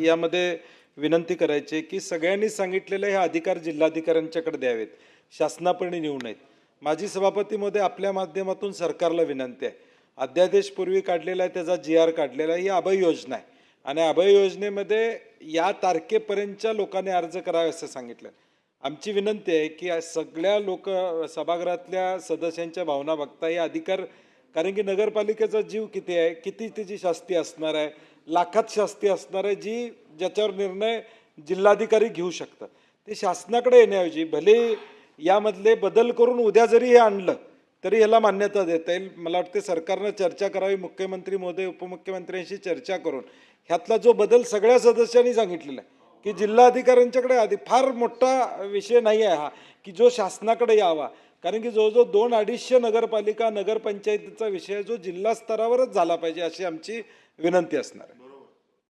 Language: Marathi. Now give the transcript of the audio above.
यामध्ये विनंती करायची की सगळ्यांनी सांगितलेले हे अधिकार जिल्हाधिकाऱ्यांच्याकडे द्यावेत. शासनापणे नेऊ नयेत. माजी सभापतीमध्ये आपल्या माध्यमातून सरकारला विनंती आहे. अध्यादेश पूर्वी काढलेला आहे त्याचा जी आर काढलेला आहे ही अभय योजना आहे. आणि अभय योजनेमध्ये या तारखेपर्यंतच्या लोकांनी अर्ज करावे असं सांगितलं. आमची विनंती आहे की सगळ्या लोक सभागृहातल्या सदस्यांच्या भावना बघता हे अधिकार कारण की नगरपालिकेचा जीव किती आहे किती त्याची शास्ती असणार आहे लाखात शास्ती असणार आहे जी ज्याच्यावर निर्णय जिल्हाधिकारी घेऊ शकतात. ते शासनाकडे येण्याऐवजी भले यामधले बदल करून उद्या जरी हे आणलं तरी ह्याला मान्यता देता येईल. मला वाटते सरकारनं चर्चा करावी मुख्यमंत्री मोदी उपमुख्यमंत्र्यांशी चर्चा करून ह्यातला जो बदल सगळ्या सदस्यांनी सांगितलेला आहे की जिल्हाधिकाऱ्यांच्याकडे आधी फार मोठा विषय नाही आहे हा की जो शासनाकडे यावा. कारण की जवळजवळ दोन अडीचशे नगरपालिका नगरपंचायतीचा विषय जो जिल्हा स्तरावरच झाला पाहिजे अशी आमची विनंती असणार आहे.